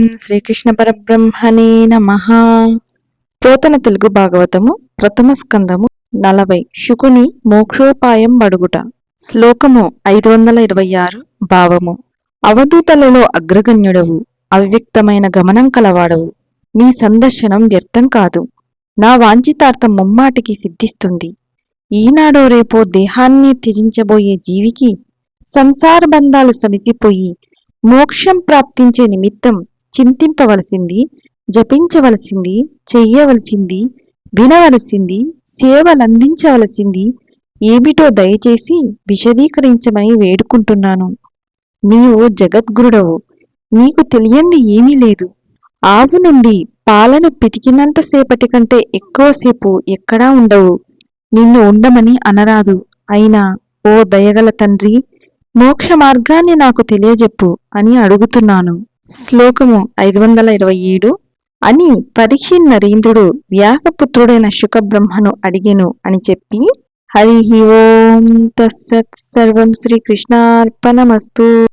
శ్రీకృష్ణ పరబ్రహ్మణే నమ. పోతన తెలుగు భాగవతము ప్రథమ స్కందము నలభై. శుకుని మోక్షోపాయం బడుగుట. శ్లోకము ఐదు వందల ఇరవై ఆరు భావము. అవధూతలలో అగ్రగణ్యుడవు అవ్యక్తమైన గమనం కలవాడవు. నీ సందర్శనం వ్యర్థం కాదు. నా వాంఛితార్థం ముమ్మాటికి సిద్ధిస్తుంది. ఈనాడో రేపో దేహాన్ని త్యజించబోయే జీవికి సంసార బంధాలు సమిసిపోయి మోక్షం ప్రాప్తించే నిమిత్తం చింతింపవలసింది జపించవలసింది చెయ్యవలసింది వినవలసింది సేవలందించవలసింది ఏమిటో దయచేసి విశదీకరించమని వేడుకుంటున్నాను. నీవు జగద్గురుడవు. నీకు తెలియంది ఏమీ లేదు. ఆవు నుండి పాలను పితికినంతసేపటి కంటే ఎక్కువసేపు ఎక్కడా ఉండవు. నిన్ను ఉండమని అనరాదు. అయినా ఓ దయగల తండ్రి మోక్ష మార్గాన్ని నాకు తెలియజెప్పు అని అడుగుతున్నాను. శ్లోకము ఐదు వందల ఇరవై ఏడు. అని పరీక్ష నరేంద్రుడు వ్యాసపుత్రుడైన శుకబ్రహ్మను అడిగెను అని చెప్పి హరి ఓం తస్సత్ సర్వం శ్రీకృష్ణార్పణమస్తు.